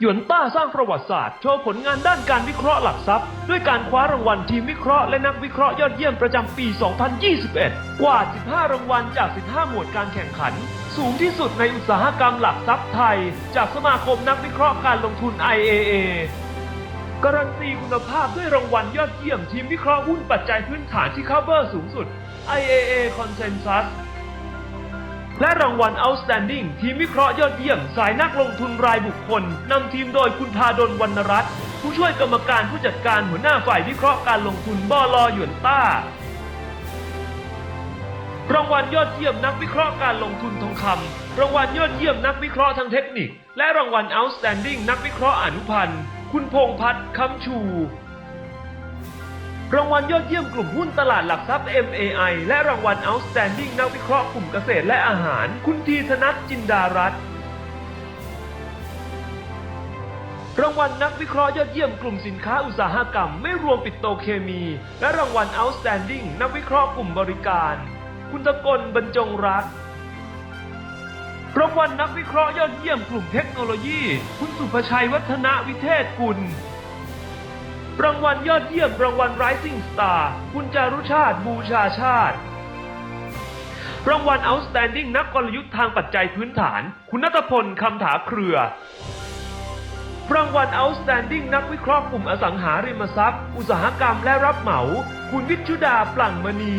หยวนต้าสร้างประวัติศาสตร์ โชว์ผลงานด้านการวิเคราะห์หลักทรัพย์ ด้วยการคว้ารางวัลทีมวิเคราะห์และนักวิเคราะห์ยอดเยี่ยมประจำปี 2021 กว่า 15 รางวัลจาก 15 หมวดการแข่งขัน สูงที่สุดในอุตสาหกรรมหลักทรัพย์ไทย จากสมาคมนักวิเคราะห์การลงทุน IAA การันตีคุณภาพด้วยรางวัลยอดเยี่ยมทีมวิเคราะห์หุ้นปัจจัยพื้นฐานที่ cover สูงสุด IAA Consensus และรางวัล Outstanding ทีมวิเคราะห์ยอดเยี่ยม สายนักลงทุนรายบุคคล นำทีมโดยคุณพาดลวรรณรัตน์ผู้ช่วยกรรมการผู้จัดการหัวหน้าฝ่ายวิเคราะห์การลงทุนบอลหยวนต้ารางวัลยอดเยี่ยมนักวิเคราะห์การลงทุนทองคำรางวัลยอดเยี่ยมนักวิเคราะห์ทางเทคนิค และรางวัล Outstanding นักวิเคราะห์อนุพันธ์ คุณพงษ์พัฒน์คำชู รางวัลยอดเยี่ยมกลุ่มหุ้นตลาดหลักทรัพย์ MAI และรางวัล Outstanding นักวิเคราะห์กลุ่มเกษตรและอาหาร คุณทีธนัทจินดารัตน์รางวัลนักวิเคราะห์ยอดเยี่ยมกลุ่มสินค้าอุตสาหกรรม ไม่รวมปิโตเคมี และรางวัล Outstanding นักวิเคราะห์กลุ่มบริการ คุณตะกลบรรจงรักรางวัลนักวิเคราะห์ยอดเยี่ยมกลุ่มเทคโนโลยี คุณสุภชัยวัฒนวิเทศกุล รางวัลยอดเยี่ยมรางวัล Rising Star คุณจารุชาติบูชาชาติ รางวัล Outstanding นักกลยุทธ์ทางปัจจัยพื้นฐาน คุณนัทพลคำถาเครือ รางวัล Outstanding นักวิเคราะห์กลุ่มอสังหาริมทรัพย์ อุตสาหกรรมและรับเหมา คุณวิชุดาปลั่งมณี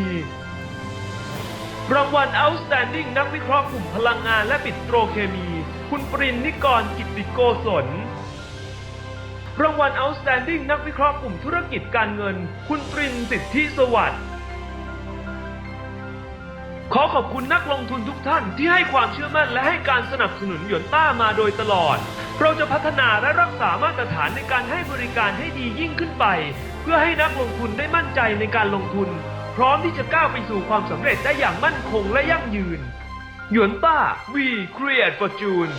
รางวัล Outstanding นักวิเคราะห์กลุ่มพลังงานและปิโตรเคมี คุณปรินนิกรกิตติโกศล รางวัล Outstanding นักวิเคราะห์กลุ่มธุรกิจการเงิน คุณปรินสิทธิสวัสดิ์ ขอขอบคุณนักลงทุนทุกท่านที่ให้ความเชื่อมั่นและให้การสนับสนุนหยวนต้ามาโดยตลอด เราจะพัฒนาและรักษามาตรฐานในการให้บริการให้ดียิ่งขึ้นไป เพื่อให้นักลงทุนได้มั่นใจในการลงทุน พร้อมที่จะก้าวไปสู่ความสำเร็จได้อย่างมั่นคงและยั่งยืนหยวนต้า We Create Fortune